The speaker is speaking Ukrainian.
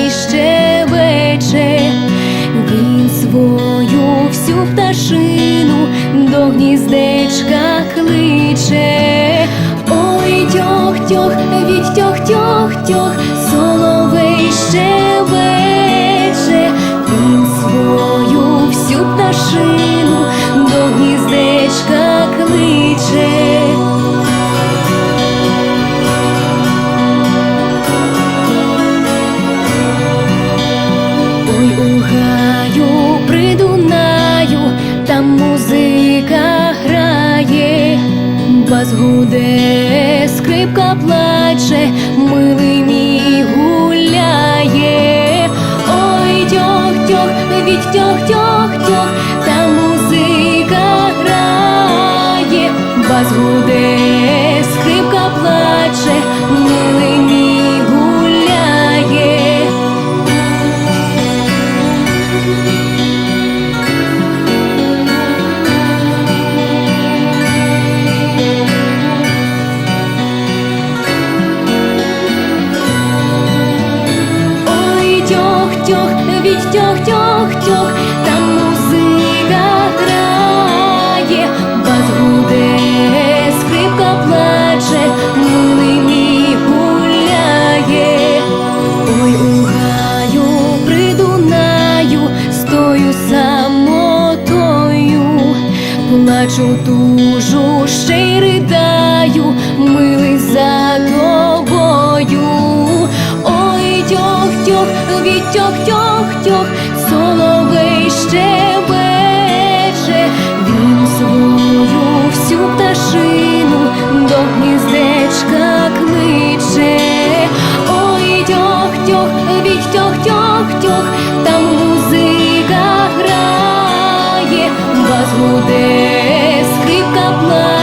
щебече, він свою всю пташину до гніздечка кличе, ой тьох тьох, від тьох тьох тьох, соловей щебече, він свою всю пташину до гніздечка кличе. Ой, у гаю при Дунаю, там музика грає, бас гуде, скрипка плаче, милий мій гуляє. Ой, тьох, тьох, від тьох, тьох, тьох, там музика грає, бас гуде, тьох, від тьох, тьох, тьох, там музика грає, бас гуде, скрипка плаче, милий мій гуляє. Ой, у гаю при Дунаю, стою самотою, плачу тужу, ще тьох, тьох, від тьох, тьох, соловей щебече, він свою всю пташину до гніздечка кличе. Ой, тьох, тьох, від тьох, тьох, там музика грає, бас гуде, скрипка плаче,